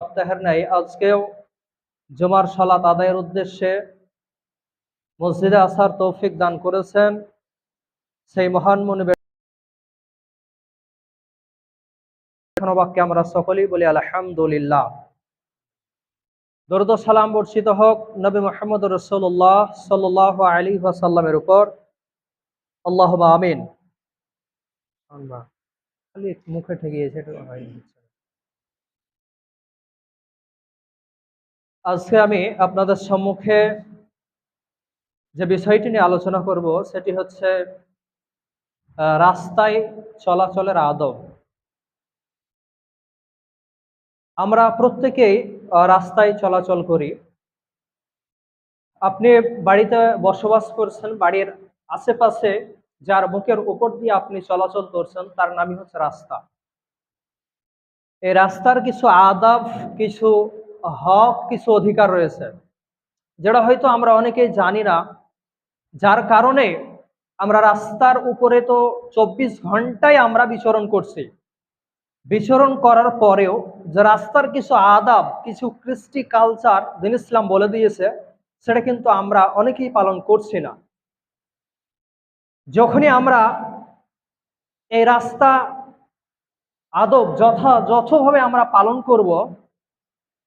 সপ্তাহের ন্যায় আজকেও জুমার সালাত আদায়ের উদ্দেশ্যে মসজিদে আসার তৌফিক দান করেছেন সেই মহান মনিবের বাক্যে আমরা সকলেই বলি, আলহামদুলিল্লাহ। সালাম বর্ষিত হোক নবী মোহাম্মদ রসুল্লাহ সাল্লাহ আলী উপর। আল্লাহ। আমিন মুখে ঠেকিয়েছে আজকে আমি আপনাদের সম্মুখে যে বিষয়টি নিয়ে আলোচনা করব, সেটি হচ্ছে রাস্তায় চলাচলের আদব। আমরা প্রত্যেকেই রাস্তায় চলাচল করি। আপনি বাড়িতে বসবাস করছেন, বাড়ির আশেপাশে যার মুখের উপর দিয়ে আপনি চলাচল করছেন, তার নামই হচ্ছে রাস্তা। এই রাস্তার কিছু আদাব, কিছু হক কিছু অধিকার রয়েছে, যেটা হয়তো আমরা অনেকেই জানি না। যার কারণে আমরা রাস্তার উপরে তো চব্বিশ ঘন্টায় আমরা বিচরণ করছি। বিচরণ করার পরেও যে রাস্তার কিছু আদাব, কিছু কৃষ্টি কালচার দিন ইসলাম বলে দিয়েছে, সেটা কিন্তু আমরা অনেকেই পালন করছি না। যখনই আমরা এই রাস্তা আদব যথাযথভাবে আমরা পালন করব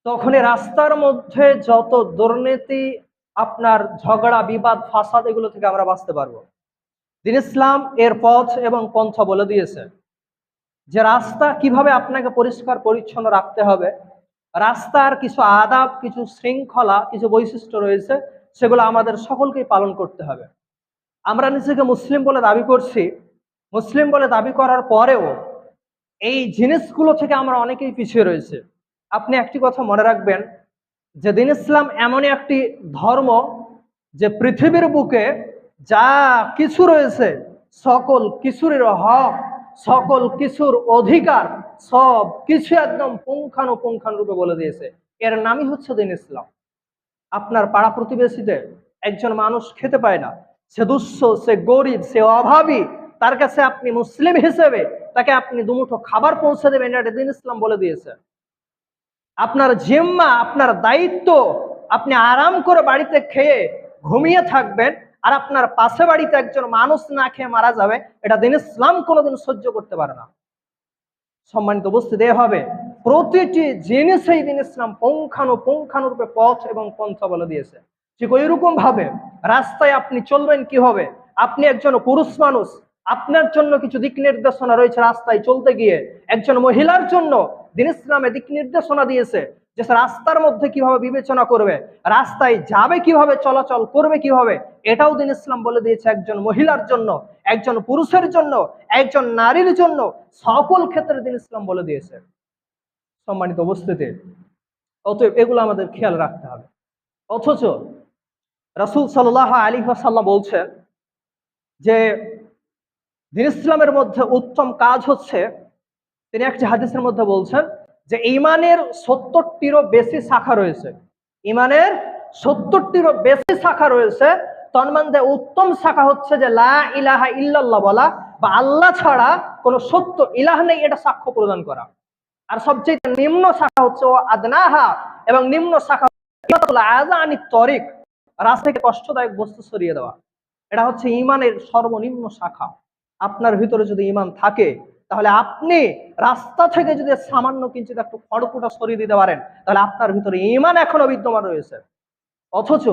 তখনই রাস্তার মধ্যে যত দুর্নীতি, আপনার ঝগড়া, বিবাদ, ফাসাদ, এগুলো থেকে আমরা বাঁচতে পারব। দিন ইসলাম এর পথ এবং পন্থা বলে দিয়েছে যে রাস্তা কীভাবে আপনাকে পরিষ্কার, পরিচ্ছন্ন রাখতে হবে, রাস্তার কিছু আদাব, কিছু শৃঙ্খলা, কিছু বৈশিষ্ট্য রয়েছে, সেগুলো আমাদের সকলকেই পালন করতে হবে। আমরা নিজেকে মুসলিম বলে দাবি করছি। মুসলিম বলে দাবি করার পরেও এই জিনিসগুলো থেকে আমরা অনেকেই পিছিয়ে রয়েছে। আপনি একটি কথা মনে রাখবেন যে দিন ইসলাম এমনই একটি ধর্ম যে পৃথিবীর বুকে যা কিছু রয়েছে, সকল কিছুরের হক, সকল কিছুর অধিকার, সব কিছু একদম পুঙ্খানুপুঙ্খানুরূপে বলে দিয়েছে। এর নামই হচ্ছে দিন ইসলাম। আপনার পাড়া প্রতিবেশীতে একজন মানুষ খেতে পায় না। সে দুঃস্থ, সে গরিব, সে অভাবী, তার কাছে আপনি মুসলিম হিসেবে তাকে আপনি দুমুঠো খাবার পৌঁছে দেবেন, এটা দিন ইসলাম বলে দিয়েছে। আপনার জিম্মা, আপনার দায়িত্ব, আপনি আরাম করে বাড়িতে খেয়ে ঘুমিয়ে থাকবেন আর আপনার পাশে বাড়িতে একজন মানুষ না খেয়ে মারা যাবে, এটা দিন ইসলাম কোনোদিন সহ্য করতে পারে না। সম্মানিত উপস্থিত হবে। প্রতিটি জিনিসেই দিন ইসলাম পুঙ্খানু পুঙ্খানুরূপে পথ এবং পন্থা বলে দিয়েছে। ঠিক ওইরকম ভাবে রাস্তায় আপনি চলবেন কি হবে? আপনি একজন পুরুষ মানুষ, আপনার জন্য কিছু দিক নির্দেশনা রয়েছে রাস্তায় চলতে গিয়ে। একজন মহিলার জন্য দিন ইসলামে দিক নির্দেশনা দিয়েছে যে রাস্তার মধ্যে কীভাবে বিবেচনা করবে, রাস্তায় যাবে কীভাবে, চলাচল করবে কীভাবে, এটাও দিন ইসলাম বলে দিয়েছে একজন মহিলার জন্য, একজন পুরুষের জন্য, একজন নারীর জন্য, সকল ক্ষেত্রে দিন ইসলাম বলে দিয়েছে। সম্মানিত উপস্থিতি, অতএব এগুলো আমাদের খেয়াল রাখতে হবে। অথচ রাসুল সাল্লাহ আলী সাল্লাম বলছেন যে দিন ইসলামের মধ্যে উত্তম কাজ হচ্ছে তিনি একটি হাদিসের মধ্যে বলছেন যে ইমানের সত্তরটিরও বেশি শাখা রয়েছে। ইমানের সত্তরটিরও বেশি শাখা রয়েছে। তন্মানদে উত্তম শাখা হচ্ছে যে লা ইলাহা ইল্লাল্লাহ বলা বা আল্লাহ ছাড়া কোনো সত্য ইলাহ নেই, এটা সাক্ষ্য প্রদান করা। আর সবচেয়ে নিম্ন শাখা হচ্ছে ও আদনাহা এবং নিম্ন শাখা আজানি তরিক, রাস্তা থেকে কষ্টদায়ক বস্তু সরিয়ে দেওয়া। এটা হচ্ছে ইমানের সর্বনিম্ন শাখা। আপনার ভিতরে যদি ইমান থাকে তাহলে আপনি রাস্তা থেকে যদি সামান্য কিঞ্চিত একটু খড়কুটা সরিয়ে দিতে পারেন, তাহলে আপনার ভিতরে ইমান এখনও বিদ্যমান রয়েছে। অথচ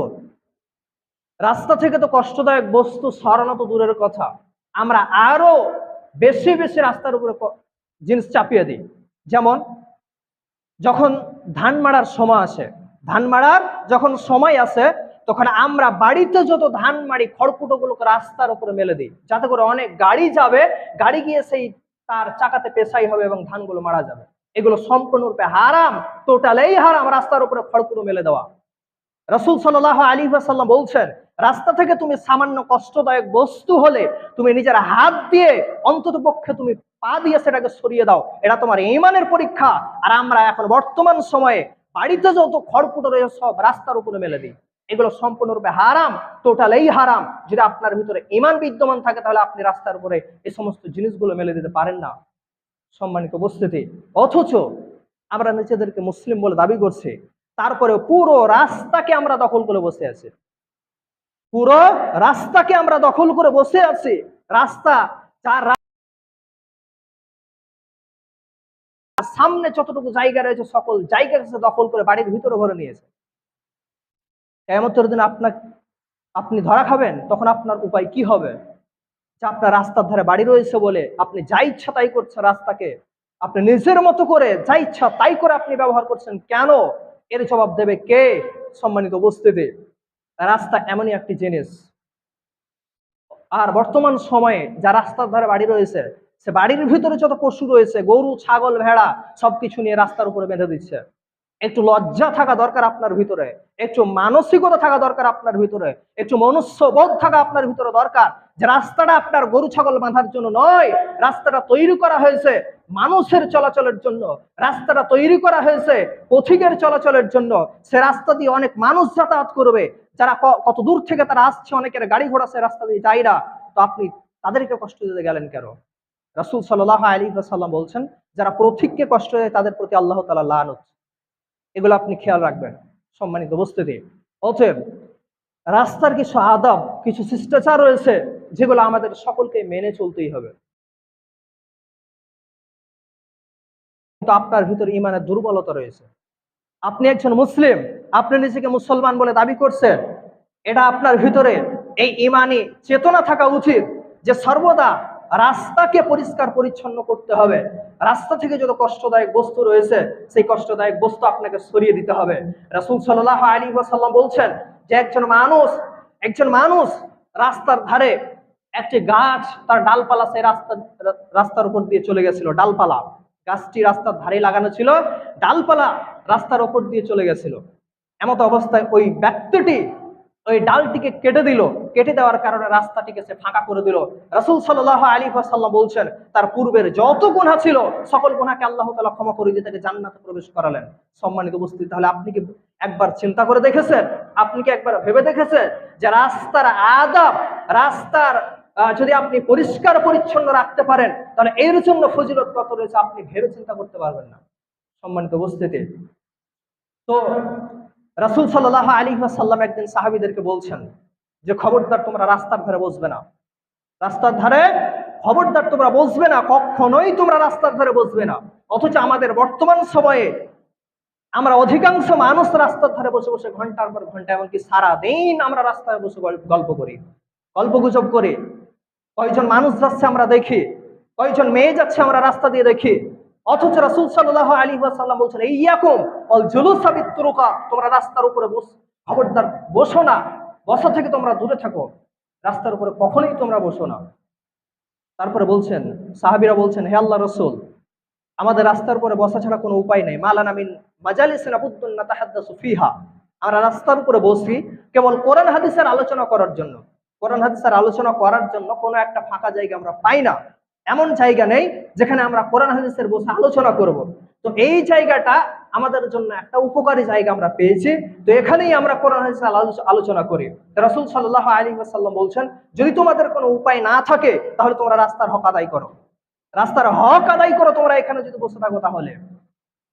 রাস্তা থেকে তো কষ্টদায়ক বস্তু সরানো তো দূরের কথা। আমরা আরও বেশি বেশি রাস্তার উপরে জিনিস চাপিয়ে দিই। যেমন যখন ধান মারার সময় আসে, ধান মারার যখন সময় আসে, তখন আমরা বাড়িতে যত ধান মারি খড়কুটোগুলোকে রাস্তার উপরে মেলে দিই। যাতে করে অনেক গাড়ি যাবে, গাড়ি গিয়ে সেই তার চাকাতে পেশাই হবে এবং ধানগুলো মারা যাবে। এগুলো সম্পূর্ণরূপে হারাম, টোটালেই হারাম। রাস্তার উপরে খড়কুটো মেলে দেওয়া। রসুল সাল্লাহ আলী সাল্লাম বলছেন, রাস্তা থেকে তুমি সামান্য কষ্টদায়ক বস্তু হলে তুমি নিজের হাত দিয়ে অন্তত পক্ষে তুমি পা দিয়ে সেটাকে সরিয়ে দাও। এটা তোমার ইমানের পরীক্ষা। আর আমরা এখন বর্তমান সময়ে বাড়িতে যত খড়কুটো রয়েছে সব রাস্তার উপরে মেলে দিই। এগুলো সম্পূর্ণরূপে হারাম টোটালেই হারাম। যদি আপনার ভিতরে ইমান বিদ্যমান থাকে, তাহলে আপনি রাস্তার উপরে এই সমস্ত জিনিসগুলো মেলে দিতে পারেন না। সম্মানিত উপস্থিতি। অথচ আমরা নিজেদেরকে মুসলিম বলে দাবি করছি তারপরে পুরো রাস্তাকে আমরা দখল করে বসে আছি। পুরো রাস্তাকে আমরা দখল করে বসে আছি। রাস্তা চার সামনে যতটুকু জায়গা রয়েছে, সকল জায়গা দখল করে বাড়ির ভিতরে ভরে নিয়েছে। কেমতের দিন আপনার আপনি ধরা খাবেন, তখন আপনার উপায় কি হবে? যে আপনার রাস্তার ধারে বাড়ি রয়েছে বলে আপনি যা ইচ্ছা তাই করছেন রাস্তাকে, আপনি নিজের মতো করে যা ইচ্ছা তাই করে আপনি ব্যবহার করছেন কেন? এর জবাব দেবে কে? সম্মানিত উপস্থিতি, রাস্তা এমনই একটি জিনিস। আর বর্তমান সময়ে যা রাস্তার ধারে বাড়ি রয়েছে, সে বাড়ির ভিতরে যত পশু রয়েছে, গরু, ছাগল, ভেড়া, সবকিছু নিয়ে রাস্তার উপরে বেঁধে দিচ্ছে। লজ্জা থাকা দরকার আপনার ভিতরে, একটু মানসিকতা থাকা দরকার আপনার ভিতরে, একটু মনুষ্যবোধ থাকা আপনার ভিতরে দরকার। যে রাস্তাটা আপনার গরু ছাগল বাঁধার জন্য নয়, রাস্তাটা তৈরি করা হয়েছে মানুষের চলাচলের জন্য, রাস্তাটা তৈরি করা হয়েছে পথিকের চলাচলের জন্য। সে রাস্তা দিয়ে অনেক মানুষ যাতায়াত করবে, যারা কত দূর থেকে তারা আসছে, অনেকের গাড়ি ঘোড়া সে রাস্তা দিয়ে যায় না। তো আপনি তাদেরকে কষ্ট দিতে গেলেন কেন? রাসুল সাল্লাহ আলী সাল্লাম বলছেন, যারা পথিককে কষ্ট দেয় তাদের প্রতি আল্লাহ তালা লানত। এগুলো আপনি খেয়াল রাখবেন। সম্মানিত উপস্থিতি। অতএব, রাস্তার কিছু আদব, কিছু শিষ্টাচার রয়েছে, যেগুলো আমাদের সকলকে মেনে চলতেই হবে। কিন্তু আপনার ভিতরে ইমানের দুর্বলতা রয়েছে। আপনি একজন মুসলিম, আপনি নিজেকে মুসলমান বলে দাবি করছেন, এটা আপনার ভিতরে এই ইমানি চেতনা থাকা উচিত যে সর্বদা রাস্তাকে পরিষ্কার পরিচ্ছন্ন করতে হবে। রাস্তা থেকে যত কষ্টদায়ক বস্তু রয়েছে, সেই কষ্টদায়ক বস্তু আপনাকে সরিয়ে দিতে হবে। রাসুল সাল্লাহ আলী সাল্লাম বলছেন যে একজন মানুষ একজন মানুষ রাস্তার ধারে একটি গাছ তার ডালপালা সেই রাস্তা, রাস্তার উপর দিয়ে চলে গেছিল, ডালপালা। গাছটি রাস্তার ধারে লাগানো ছিল, ডালপালা রাস্তার ওপর দিয়ে চলে গেছিল। এমত অবস্থায় ওই ব্যক্তিটি ওই ডালটিকে কেটে দিল। কেটে দেওয়ার কারণে রাস্তাটিকে সে ফাঁকা করে দিল। রাসুল সাল্লাহ আলী সাল্লাম বলছেন, তার পূর্বের যত গুণা ছিল, সকল গুণাকে আল্লাহ তালা ক্ষমা করে দিয়ে তাকে জান্নাতে প্রবেশ করালেন। সম্মানিত উপস্থিত, তাহলে আপনি কি একবার চিন্তা করে দেখেছেন? আপনি কি একবার ভেবে দেখেছেন যে রাস্তার আদাব, রাস্তার যদি আপনি পরিষ্কার পরিচ্ছন্ন রাখতে পারেন, তাহলে এর জন্য ফজিলত কত রয়েছে আপনি ভেবে চিন্তা করতে পারবেন না। সম্মানিত উপস্থিতি। তো রাসুল সাল্লাহ আলী সাল্লাম একদিন সাহাবিদেরকে বলছেন যে, খবরদার তোমরা রাস্তার ধারে বসবে না। রাস্তার ধারে খবরদার তোমরা বসবে না, কখনোই তোমরা রাস্তার ধারে বসবে না। অথচ আমাদের বর্তমান সময়ে আমরা অধিকাংশ মানুষ রাস্তার ধারে বসে বসে ঘণ্টার পর ঘণ্টা, এমনকি সারাদিন আমরা রাস্তায় বসে গল্প- করি, গল্প গুজব করি। কয়জন মানুষ যাচ্ছে আমরা দেখি, কয়জন মেয়ে যাচ্ছে আমরা রাস্তা দিয়ে দেখি। অথচ রাসুল সাল্লাহ আলী সাল্লাম বলছেন ইয়াকুম অল জুলুস তুরুকা তোমরা রাস্তার উপরে বস, খবরদার বসো না, বসা থেকে তোমরা দূরে থাকো। রাস্তার উপরে কখনোই তোমরা বসো না। তারপরে বলছেন, সাহাবিরা বলছেন, হে আল্লাহ রসুল, আমাদের রাস্তার উপরে বসা ছাড়া কোনো উপায় নেই। মালান আমিন মাজালিসিন আবুদ্দুন্না তাহাদ্দাসু ফিহা আমরা রাস্তার উপরে বসি কেবল কোরআন হাদিসের আলোচনা করার জন্য। কোরআন হাদিসের আলোচনা করার জন্য কোনো একটা ফাঁকা জায়গা আমরা পাই না। এমন জায়গা নেই যেখানে আমরা কোরআন হাদিসের বসে আলোচনা করব। তো এই জায়গাটা আমাদের জন্য একটা উপকারী জায়গা আমরা পেয়েছি। তো এখানেই আমরা কোরআন হাদিসের আলো- আলোচনা করি। রাসূল সাল্লাহ আলী সাল্লাম বলছেন, যদি তোমাদের কোনো উপায় না থাকে, তাহলে তোমরা রাস্তার হক আদায় করো। রাস্তার হক আদায় করো তোমরা এখানে যদি বসে থাকো তাহলে।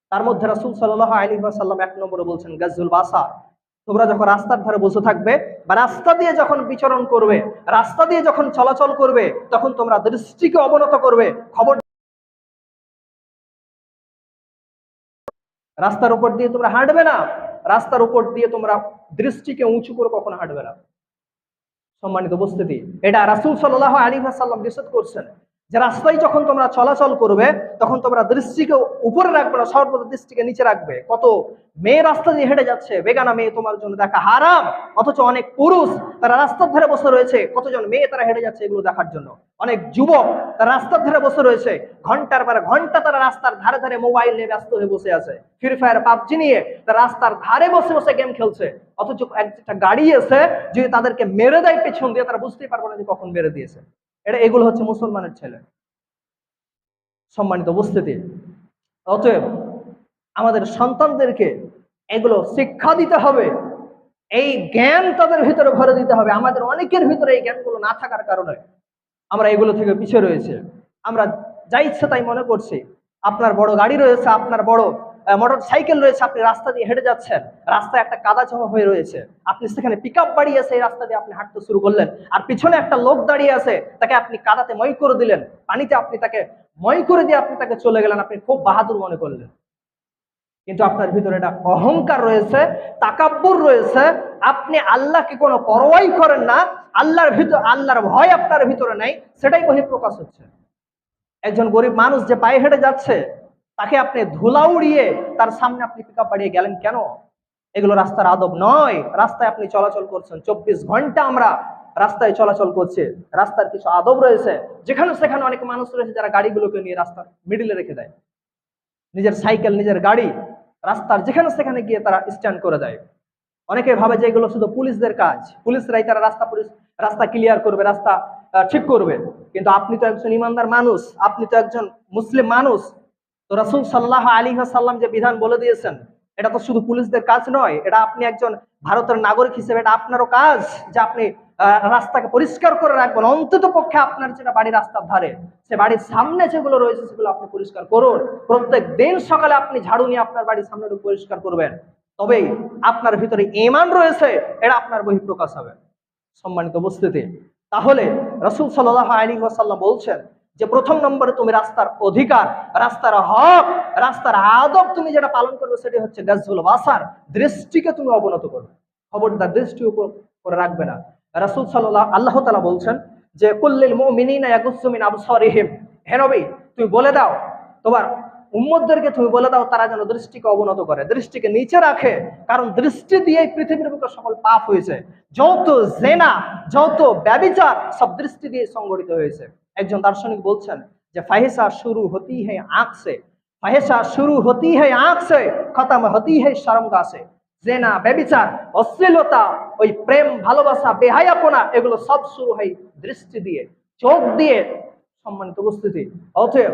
তার মধ্যে রাসুল সাল্লাহ আলী সাল্লাম এক নম্বরে বলছেন, গাজুল বাসা। তোমরা যখন রাস্তার ধারে বসে থাকবে বা রাস্তা দিয়ে যখন বিচরণ করবে, রাস্তা দিয়ে যখন চলাচল করবে, তখন তোমরা দৃষ্টিকে অবনত করবে, খবর রাস্তার উপর দিয়ে তোমরা হাঁটবে না। রাস্তার উপর দিয়ে তোমরা দৃষ্টিকে উঁচু করে কখনো হাঁটবে না। সম্মানিত উপস্থিতি, এটা রাসুল সাল্লাহ আলী সাল্লাম নিষেধ করছেন। যে রাস্তায় যখন তোমরা চলাচল করবে, তখন তোমরা দৃষ্টিকে উপরে রাখবে না, সর্বদা দৃষ্টিকে নিচে রাখবে। কত মেয়ে রাস্তা দিয়ে হেঁটে যাচ্ছে, বেগানা মেয়ে তোমার জন্য দেখা হারাম, অথচ অনেক পুরুষ তারা রাস্তার ধারে বসে রয়েছে, কতজন মেয়ে তারা হেঁটে যাচ্ছে এগুলো দেখার জন্য? অনেক যুবক তারা রাস্তার ধারে বসে রয়েছে, ঘণ্টার পর ঘণ্টা তারা রাস্তার ধারে ধারে মোবাইল নিয়ে ব্যস্ত হয়ে বসে আছে। ফ্রি ফায়ার পাবজি নিয়ে তারা রাস্তার ধারে বসে বসে গেম খেলছে। অথচ একটা গাড়ি এসে যদি তাদেরকে মেরে দেয়, পেছন দিয়ে তারা বুঝতেই পারব না যে কখন মেরে দিয়েছে। এটা এগুলো হচ্ছে মুসলমানের ছেলে। সম্মানিত উপস্থিতি। অতএব আমাদের সন্তানদেরকে এগুলো শিক্ষা দিতে হবে। এই জ্ঞান তাদের ভিতরে ভরে দিতে হবে। আমাদের অনেকের ভিতরে এই জ্ঞানগুলো না থাকার কারণে আমরা এগুলো থেকে পিছিয়ে রয়েছে। আমরা যা ইচ্ছে তাই মনে করছি। আপনার বড় গাড়ি রয়েছে, আপনার বড় মোটর সাইকেল রয়েছে, আপনি রাস্তা দিয়ে হেঁটে যাচ্ছেন, রাস্তায় একটা কাদা জমা হয়ে রয়েছে। আপনি সেখানে পিক আপ বাড়িয়ে সেই রাস্তা দিয়ে আপনি হাঁটতে শুরু করলেন। আর পিছনে একটা লোক দাঁড়িয়ে আছে, তাকে আপনি কাদাতে মই করে দিলেন। পানিতে আপনি তাকে মই করে দিয়ে আপনি তাকে চলে গেলেন, আপনি খুব বাহাদুর মনে করলেন। কিন্তু আপনার ভিতরে একটা অহংকার রয়েছে, তাকাব্বুর রয়েছে। আপনি আল্লাহকে কোনো পরোয়াই করেন না, আল্লাহর ভিতর, আল্লাহর ভয় আপনার ভিতরে নাই, সেটাই বহিঃপ্রকাশ হচ্ছে। একজন গরিব মানুষ যে পায়ে হেঁটে যাচ্ছে তাকে আপনি ধুলা উড়িয়ে তার সামনে আপনি পিক বাড়িয়ে গেলেন কেন? এগুলো রাস্তার আদব নয়। রাস্তায় আপনি চলাচল করছেন। চব্বিশ ঘণ্টা আমরা রাস্তায় চলাচল করছে। রাস্তার কিছু আদব রয়েছে। যেখানে সেখানে অনেক মানুষ রয়েছে যারা গাড়িগুলোকে নিয়ে রাস্তার মিডিলে রেখে দেয়। নিজের সাইকেল নিজের গাড়ি রাস্তার যেখানে সেখানে গিয়ে তারা স্ট্যান্ড করে দেয়। অনেকে ভাবে যে এগুলো শুধু পুলিশদের কাজ। পুলিশরাই তারা রাস্তা পুলিশ, রাস্তা ক্লিয়ার করবে, রাস্তা ঠিক করবে। কিন্তু আপনি তো একজন ইমানদার মানুষ। আপনি তো একজন মুসলিম মানুষ। তো রাসুল সাল্লাহ আলী সাল্লাম যে বিধান বলে দিয়েছেন, এটা তো শুধু পুলিশদের কাজ নয়, এটা আপনি একজন ভারতের নাগরিক হিসেবে এটা আপনারও কাজ যে আপনি রাস্তাকে পরিষ্কার করে রাখবেন, অন্তত পক্ষে আপনার যেটা বাড়ি রাস্তার ধারে, সে বাড়ির সামনে যেগুলো রয়েছে সেগুলো আপনি পরিষ্কার করুন। প্রত্যেক দিন সকালে আপনি ঝাড়ু নিয়ে আপনার বাড়ির সামনে পরিষ্কার করবেন। তবেই আপনার ভিতরে ইমান রয়েছে, এটা আপনার বহিঃপ্রকাশ হবে। সম্মানিত উপস্থিতি। তাহলে রসুল সাল্লাহ আলী ওয়াসাল্লাম বলছেন যে প্রথম নম্বরে তুমি রাস্তার অধিকার, রাস্তার হক, রাস্তার আদব তুমি যেটা পালন করবে সেটি হচ্ছে গাজুল বাসার দৃষ্টিকে তুমি অবনত করবে। খবরদার দৃষ্টি উপর করে রাখবে না। রাসুল সাল্লাহ আল্লাহ তালা বলছেন যে কুল্লিল মুমিনিনা ইয়াগুসমিন আবসারিহিম। হে নবী, তুমি বলে দাও, তোমার উম্মতদেরকে তুমি বলে দাও, তারা যেন দৃষ্টিকে অবনত করে, দৃষ্টিকে নিচে রাখে। কারণ দৃষ্টি দিয়ে পৃথিবীর বুকে সকল পাপ হয়েছে। যত জেনা, যত ব্যবিচার, সব দৃষ্টি দিয়ে সংগঠিত হয়েছে। একজন দার্শনিক বলছেন যে ফাহেসা শুরু হতি হে আঁকছে ফাহেসা শুরু হতি হে আঁকছে, খতম হতি হে সরম গাছে জেনা, ব্যবিচার, অশ্লীলতা, ওই প্রেম, ভালোবাসা, বেহায়াপনা, এগুলো সব শুরু হয় দৃষ্টি দিয়ে, চোখ দিয়ে সম্মানিত উপস্থিতি। অতএব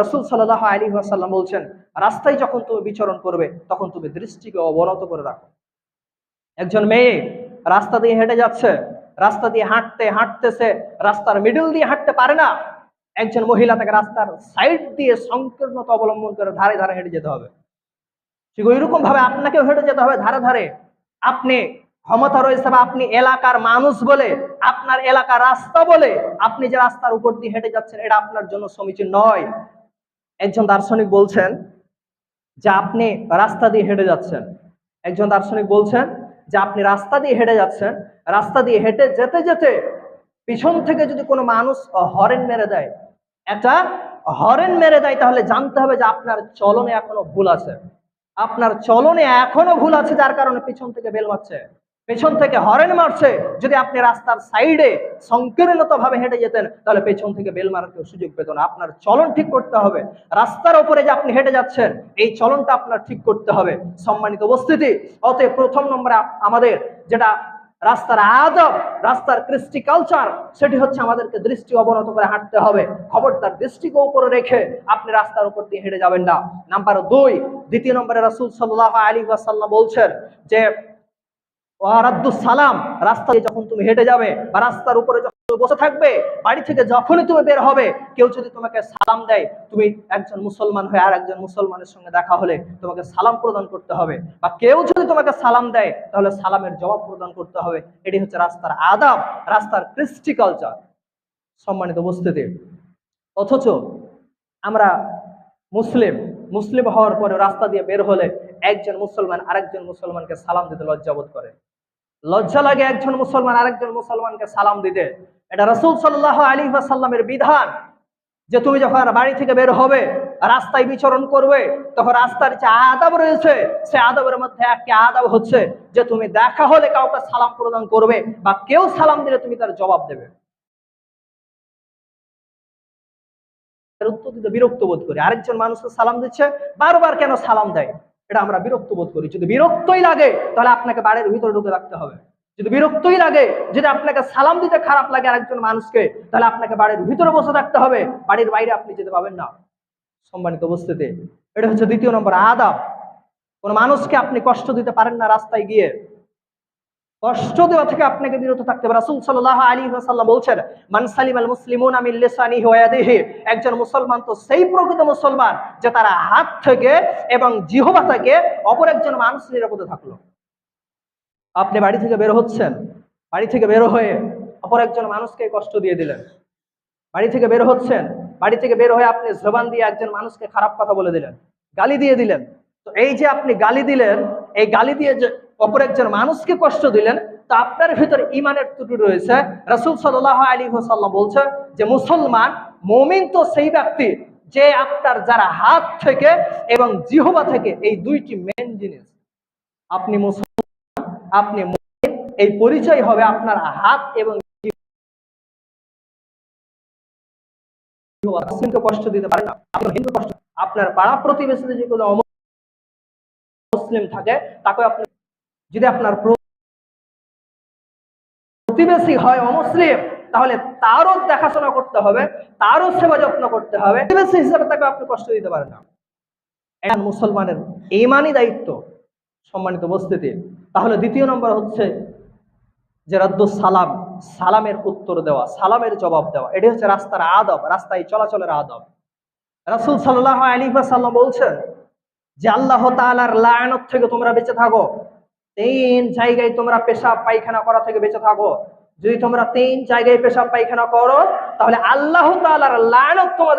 রসুল সাল্লাহ আলী সাল্লাম বলছেন, রাস্তায় যখন তুমি বিচরণ করবে, তখন তুমি দৃষ্টিকে অবনত করে রাখো। একজন মেয়ে রাস্তা দিয়ে হেঁটে যাচ্ছে রাস্তা দিয়ে হাঁটতে, হাঁটতেছে, রাস্তার মিডল দিয়ে হাঁটতে পারে না। একজন মহিলা তাকে রাস্তার সাইড দিয়ে সংকীর্ণতা অবলম্বন করে ধারে ধারে হেঁটে যেতে হবে। ঠিক ওইরকম ভাবে আপনাকেও হেঁটে যেতে হবে ধারে ধারে। আপনি ক্ষমতা রয়েছে বা আপনি এলাকার মানুষ বলে, আপনার এলাকার রাস্তা বলে, আপনি যে রাস্তার উপর দিয়ে হেঁটে যাচ্ছেন, এটা আপনার জন্য সমীচীন নয়। একজন দার্শনিক বলছেন যে আপনি রাস্তা দিয়ে হেঁটে যাচ্ছেন। একজন দার্শনিক বলছেন যে আপনি রাস্তা দিয়ে হেঁটে যাচ্ছেন, রাস্তা দিয়ে হেঁটে যেতে যেতে পিছন থেকে যদি কোনো মানুষ হরেন মেরে দেয় এটা হরেন মেরে দেয়, তাহলে জানতে হবে যে আপনার চলনে এখনও ভুল আছে। আপনার চলনে এখনও ভুল আছে, যার কারণে পিছন থেকে বেল মারছে। পেছন থেকে হরেন মারছে। যদি আপনি রাস্তার সাইডে সংকীর্ণত ভাবে হেঁটে যেতেন, তাহলে পেছন থেকে বেল মারার কেউ সুযোগ পেত না। আপনার চলন ঠিক করতে হবে। রাস্তার ওপরে যে আপনি হেঁটে যাচ্ছেন, এই চলনটা আপনার ঠিক করতে হবে। সম্মানিত উপস্থিতি, অতএব প্রথম নম্বরে আমাদের যেটা রাস্তার আদব, রাস্তার কৃষ্টি কালচার সেটি হচ্ছে আমাদেরকে দৃষ্টি অবনত করে হাঁটতে হবে। খবরদার দৃষ্টিকে উপরে রেখে আপনি রাস্তার উপর দিয়ে হেঁটে যাবেন না। নাম্বার দুই, দ্বিতীয় নম্বরে রাসূল সাল্লাহ আলী ওয়াসাল্লাম বলছেন যে ওয়ারাদ্দুস সালাম, রাস্তা দিয়ে যখন তুমি হেঁটে যাবে বা রাস্তার উপরে যখন বসে থাকবে, বাড়ি থেকে যখনই তুমি বের হবে, কেউ যদি তোমাকে সালাম দেয়, তুমি একজন মুসলমান হয়ে আর একজন মুসলমানের সঙ্গে দেখা হলে তোমাকে সালাম প্রদান করতে হবে। বা কেউ যদি তোমাকে সালাম দেয়, তাহলে সালামের জবাব প্রদান করতে হবে। এটি হচ্ছে রাস্তার আদাব, রাস্তার কৃষ্টি কালচার সম্মানিত উপস্থিতি। অথচ আমরা মুসলিম মুসলিম হওয়ার পরে রাস্তা দিয়ে বের হলে একজন মুসলমান আরেকজন মুসলমানকে সালাম দিতে লজ্জাবোধ করে। লজ্জা লাগে একজন মুসলমান আরেকজন মুসলমানকে সালাম দিতে। এটা রসুল সাল্লাহ আলী সাল্লামের বিধান যে তুমি যখন বাড়ি থেকে বের হবে, রাস্তায় বিচরণ করবে, তখন রাস্তার যে আদাব রয়েছে, সে আদবের মধ্যে একটি আদাব হচ্ছে যে তুমি দেখা হলে কাউকে সালাম প্রদান করবে বা কেউ সালাম দিলে তুমি তার জবাব দেবে। উত্তর দিতে বিরক্ত বোধ করি। আরেকজন মানুষকে সালাম দিচ্ছে, বারবার কেন সালাম দেয়? এটা আমরা বিরক্ত বোধ করি। যদি বিরক্তই লাগে, তাহলে আপনাকে বাড়ির ভিতরে ঢুকে রাখতে হবে। যদি বিরক্তই লাগে, যদি আপনাকে সালাম দিতে খারাপ লাগে আরেকজন মানুষকে, তাহলে আপনাকে বাড়ির ভিতরে বসে থাকতে হবে। বাড়ির বাইরে আপনি যেতে পাবেন না। সম্মানিত উপস্থিতি, এটা হচ্ছে দ্বিতীয় নম্বর আদাব। কোন মানুষকে আপনি কষ্ট দিতে পারেন না রাস্তায় গিয়ে। কষ্ট দেওয়া থেকে আপনাকে বিরত থাকতে হবে। রাসূল সাল্লাল্লাহু আলাইহি ওয়াসাল্লাম বলছেন, মান সালিমাল মুসলিমুনা মিন লিসানিহি ওয়া একজন মুসলমান তো সেই প্রকৃত মুসলমান যে তারা হাত থেকে এবং জিহবা থেকে অপর একজন মানুষ নিরাপদে থাকল। আপনি বাড়ি থেকে বের হচ্ছেন, বাড়ি থেকে বের হয়ে অপর একজন মানুষকে কষ্ট দিয়ে দিলেন। বাড়ি থেকে বের হচ্ছেন, বাড়ি থেকে বের হয়ে আপনি জবান দিয়ে একজন মানুষকে খারাপ কথা বলে দিলেন, গালি দিয়ে দিলেন। তো এই যে আপনি গালি দিলেন, এই গালি দিয়ে যে অপর একজন মানুষকে কষ্ট দিলেন, তো আপনার ভিতরে ইমানের ত্রুটি রয়েছে। রাসূল সাল্লাল্লাহু আলাইহি ওয়াসাল্লাম বলছে যে, মুসলমান, মুমিন তো সেই ব্যক্তি যে আপনার যারা হাত থেকে এবং জিহবা থেকে এই দুইটি মেন জিনিস, আপনি মুসলমান, আপনি মুমিন, এই পরিচয় হবে আপনার হাত এবং কষ্ট দিতে পারে না আপনার পাড়া প্রতিবেশীতে যে কোনো মুসলিম থাকে, তাকে আপনি যদি আপনার প্রতিবেশী হয় অমুসলিম, তাহলে তারও দেখাশোনা করতে হবে, তারও সেবা যত্ন করতে হবে। প্রতিবেশী হিসেবে তাকে আপনি কষ্ট দিতে পারেন না। একজন মুসলমানের ইমানই দায়িত্ব, সম্মানিত উপস্থিতি। তাহলে দ্বিতীয় নম্বর হচ্ছে যে রদ্দু সালাম সালামের উত্তর দেওয়া, সালামের জবাব দেওয়া। এটি হচ্ছে রাস্তার আদব, রাস্তায় চলাচলের আদব। রাসুল সাল্লাল্লাহু আলাইহি সাল্লাম বলছেন যে আল্লাহ তাআলার লায়নত থেকে তোমরা বেঁচে থাকো। তিন জায়গায় তোমরা পেশাব পায়খানা করা থেকে বেঁচে থাকো। যদি তোমরা তিন জায়গায় পেশাব পায়খানা করো, তাহলে আল্লাহ তালার লায়নত তোমাদের